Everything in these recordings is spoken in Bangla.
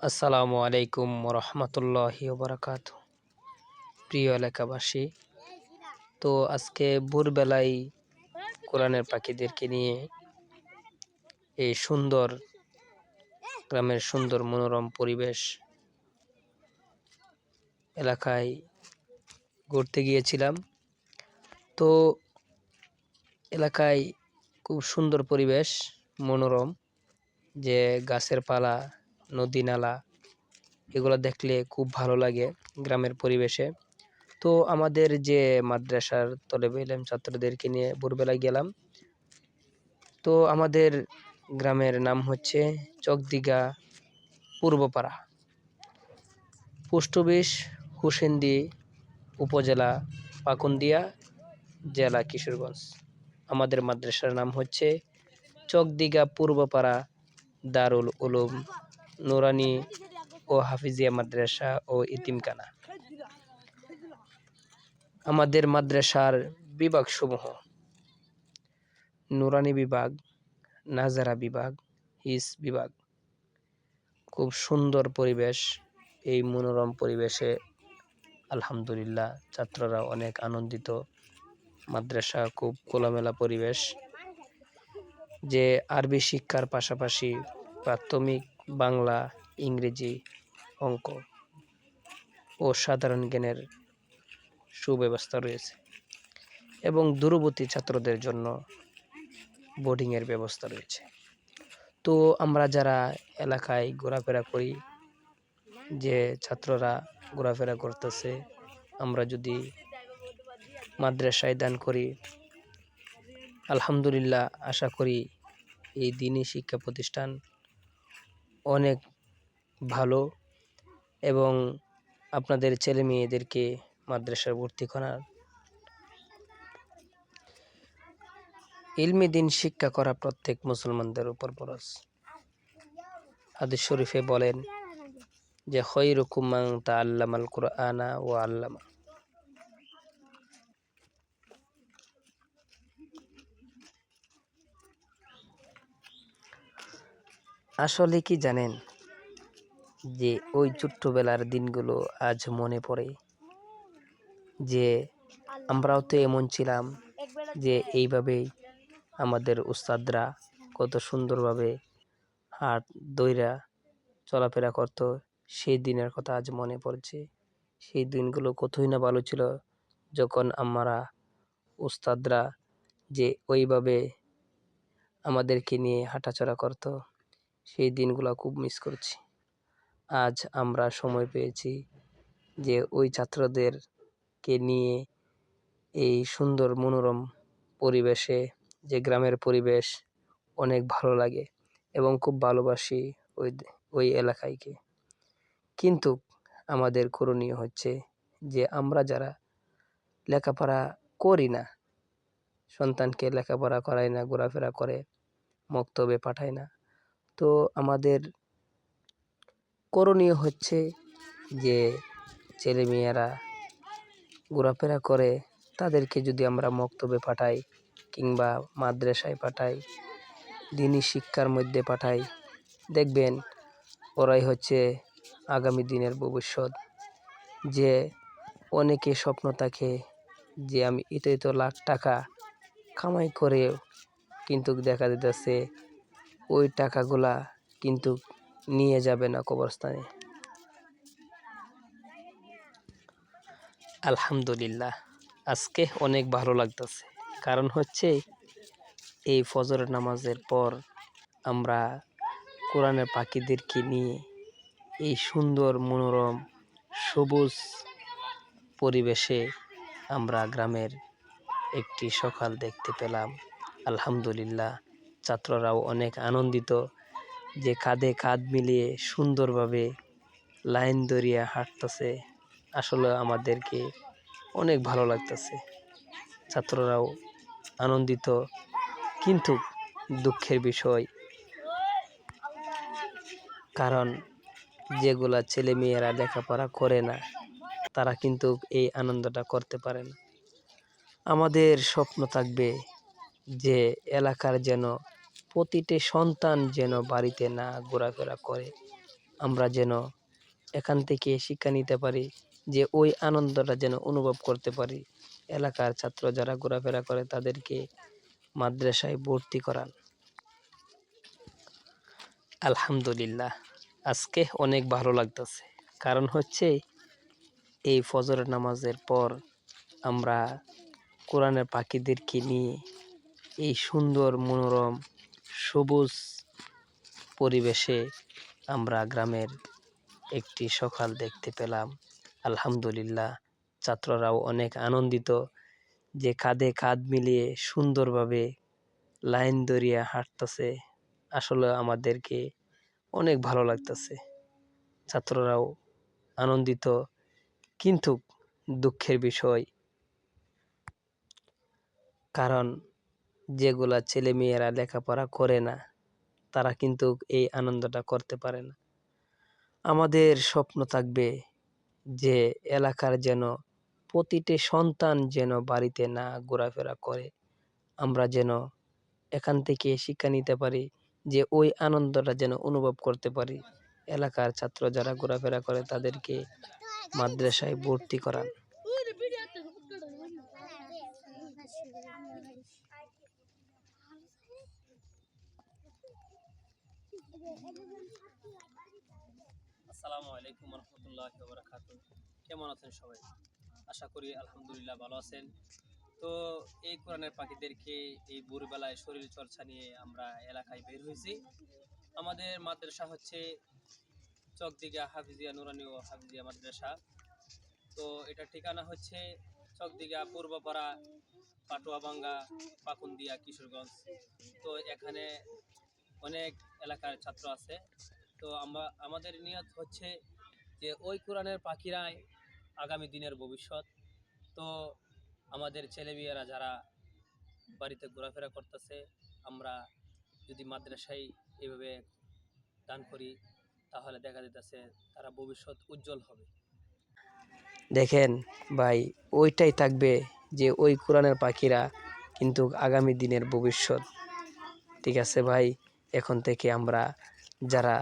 আসসালামু আলাইকুম রহমতুল্লাহি বারাকাত প্রিয় এলাকাবাসী, তো আজকে ভোরবেলায় কোরআনের পাখিদেরকে নিয়ে এই সুন্দর গ্রামের সুন্দর মনোরম পরিবেশ এলাকায় ঘুরতে গিয়েছিলাম। তো এলাকায় খুব সুন্দর পরিবেশ, মনোরম, যে গাছের পালা নদী নালা, এগুলো দেখলে খুব ভালো লাগে গ্রামের পরিবেশে। তো আমাদের যে মাদ্রাসার তলে বেলাম ছাত্রদেরকে নিয়ে ভোরবেলায় গেলাম। তো আমাদের গ্রামের নাম হচ্ছে চকদিঘা পূর্বপাড়া। পোস্ট অফিস হুসেন্দি উপজেলা পাকুন্দিয়া জেলা কিশোরগঞ্জ। আমাদের মাদ্রাসার নাম হচ্ছে চকদিঘা পূর্বপাড়া দারুল উলুম নুরানি ও হাফিজিয়া মাদ্রাসা ও ইতিমখানা। আমাদের মাদ্রাসার বিভাগসমূহ নুরানি বিভাগ, নাজারা বিভাগ, হিস বিভাগ। খুব সুন্দর পরিবেশ, এই মনোরম পরিবেশে আলহামদুলিল্লাহ ছাত্ররা অনেক আনন্দিত। মাদ্রাসা খুব খোলামেলা পরিবেশ, যে আরবি শিক্ষার পাশাপাশি প্রাথমিক বাংলা, ইংরেজি, অঙ্ক ও সাধারণ জ্ঞানের সুব্যবস্থা রয়েছে এবং দূরবর্তী ছাত্রদের জন্য বোর্ডিংয়ের ব্যবস্থা রয়েছে। তো আমরা যারা এলাকায় ঘোরাফেরা করি, যে ছাত্ররা ঘোরাফেরা করতেছে, আমরা যদি মাদ্রাসায় দান করি, আলহামদুলিল্লাহ আশা করি এই দিনই শিক্ষা প্রতিষ্ঠান অনেক ভালো এবং আপনাদের ছেলে মেয়েদেরকে মাদ্রাসায় ভর্তি করার ইলমি দিন শিক্ষা করা প্রত্যেক মুসলমানদের উপর বরস হাদিস শরীফে বলেন যে, খৈরুকুমাং তা আল্লামাল কুরআনা ও আল্লামা। আসলে কি জানেন? যে ওই ছোট্টবেলার দিনগুলো আজ মনে পড়ে। যে আমরাও তো এমন ছিলাম যে এইভাবেই আমাদের উস্তাদরা কত সুন্দরভাবে হাট দইরা চলাফেরা করত। সেই দিনের কথা আজ মনে পড়ছে। সেই দিনগুলো কতই না ভালো ছিল যখন আমরা উস্তাদরা যে ওইভাবে আমাদেরকে নিয়ে হাঁটাচলা করতো। সেই দিনগুলো খুব মিস করছি। আজ আমরা সময় পেয়েছি যে ওই ছাত্রদেরকে নিয়ে এই সুন্দর মনোরম পরিবেশে, যে গ্রামের পরিবেশ অনেক ভালো লাগে এবং খুব ভালোবাসি ওই ওই এলাকায়কে। কিন্তু আমাদের করণীয় হচ্ছে যে আমরা যারা লেখাপড়া করি না, সন্তানকে লেখাপড়া করাই না, ঘোরাফেরা করে, মক্তবে পাঠায় না তো আমাদের করণীয় হচ্ছে যে ছেলেমেয়েরা ঘোরাফেরা করে, তাদেরকে যদি আমরা মক্তবে পাঠাই কিংবা মাদ্রাসায় পাঠাই দিনই শিক্ষার মধ্যে পাঠাই, দেখবেন ওরাই হচ্ছে আগামী দিনের ভবিষ্যৎ। যে অনেকে স্বপ্ন থাকে যে আমি এত এত লাখ টাকা কামাই করেও কিন্তু দেখা যেতেছে ওই টাকাগুলা কিন্তু নিয়ে যাবে না কবরস্থানে। আলহামদুলিল্লাহ, আজকে অনেক ভালো লাগতেছে। কারণ হচ্ছে, এই ফজর নামাজের পর আমরা কোরআনের পাখিদেরকে নিয়ে এই সুন্দর মনোরম সবুজ পরিবেশে আমরা গ্রামের একটি সকাল দেখতে পেলাম। আলহামদুলিল্লাহ ছাত্ররাও অনেক আনন্দিত যে কাঁধে কাঁধ মিলিয়ে সুন্দরভাবে লাইন দরিয়া হাঁটতেছে। আসলে আমাদেরকে অনেক ভালো লাগতেছে। ছাত্ররাও আনন্দিত, কিন্তু দুঃখের বিষয় কারণ যেগুলা ছেলে মেয়েরা লেখাপড়া করে না, তারা কিন্তু এই আনন্দটা করতে পারে না। আমাদের স্বপ্ন থাকবে যে এলাকার যেন প্রতিটি সন্তান যেন বাড়িতে না ঘোরাফেরা করে। আমরা যেন এখান থেকে শিক্ষা নিতে পারি যে ওই আনন্দটা যেন অনুভব করতে পারি। এলাকার ছাত্র যারা ঘোরাফেরা করে তাদেরকে মাদ্রাসায় ভর্তি করান। আলহামদুলিল্লাহ, আজকে অনেক ভালো লাগতেছে। কারণ হচ্ছে এই ফজর নামাজের পর আমরা কোরআনের পাখিদেরকে নিয়ে এই সুন্দর মনোরম সবুজ পরিবেশে আমরা গ্রামের একটি সকাল দেখতে পেলাম। আলহামদুলিল্লাহ, ছাত্ররাও অনেক আনন্দিত যে কাঁধে কাঁধ মিলিয়ে সুন্দরভাবে লাইন দরিয়া হাঁটতেছে। আসলে আমাদেরকে অনেক ভালো লাগতেছে। ছাত্ররাও আনন্দিত, কিন্তু দুঃখের বিষয়, কারণ যেগুলা ছেলে মেয়েরা লেখাপড়া করে না, তারা কিন্তু এই আনন্দটা করতে পারে না। আমাদের স্বপ্ন থাকবে যে এলাকার যেন প্রতিটি সন্তান যেন বাড়িতে না ঘোরাফেরা করে। আমরা যেন এখান থেকে শিক্ষা নিতে পারি যে ওই আনন্দটা যেন অনুভব করতে পারি। এলাকার ছাত্র যারা ঘোরাফেরা করে তাদেরকে মাদ্রাসায় ভর্তি করান। আসসালামু আলাইকুম রহমতুল্লাহ বারাকাতু কেমন আছেন সবাই? আশা করি আলহামদুলিল্লাহ ভালো আছেন। তো এই কোরআনের পাখিদেরকে এই ভোরবেলায় শরীর চর্চা নিয়ে আমরা এলাকায় বের হয়েছি। আমাদের মাদ্রাসা হচ্ছে চকদিঘা হাফিজিয়া নুরানি ও হাফিজিয়া মাদ্রাসা। তো এটা ঠিকানা হচ্ছে চকদিঘা পূর্বপাড়া পাটুয়াবাঙ্গা পাকুন্দিয়া কিশোরগঞ্জ। তো এখানে অনেক এলাকার ছাত্র আছে। তো আমরা, আমাদের নিয়ত হচ্ছে যে ওই কোরআনের পাখিরাই আগামী দিনের ভবিষ্যৎ। তো আমাদের ছেলেমেয়েরা যারা বাড়িতে ঘোরাফেরা করতেছে, আমরা যদি মাদ্রাসায় এভাবে দান করি, তাহলে দেখা যেতেছে তারা ভবিষ্যৎ উজ্জ্বল হবে। দেখেন ভাই, ওইটাই থাকবে যে ওই কোরআনের পাখিরা কিন্তু আগামী দিনের ভবিষ্যৎ। ঠিক আছে ভাই, এখন থেকে আমরা যারা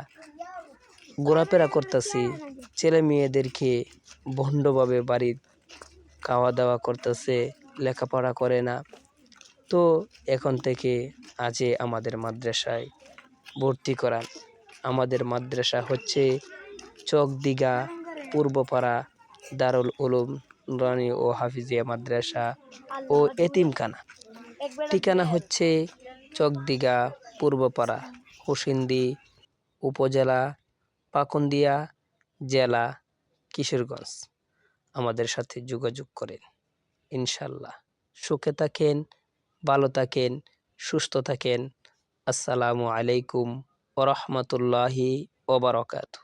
ঘোরাফেরা করতেছি। ছেলে মেয়েদেরকে ভণ্ডভাবে বাড়ির খাওয়া দাওয়া করতেছে, লেখাপড়া করে না। তো এখন থেকে আজে আমাদের মাদ্রাসায় ভর্তি করান। আমাদের মাদ্রাসা হচ্ছে চকদিঘা, পূর্বপাড়া, দারুল উলুম, রানী ও হাফিজিয়া মাদ্রাসা ও এতিমখানা। ঠিকানা হচ্ছে চকদিঘা, পূর্বপাড়া, হুসিন্দি উপজেলা পাকুন্দিয়া জেলা, কিশোরগঞ্জ। আমাদের সাথে যোগাযোগ করেন। ইনশাল্লাহ। সুখে থাকেন, ভালো থাকেন, সুস্থ থাকেন। আসসালামু আলাইকুম ওরহমতুল্লাহি ওবরকাতু।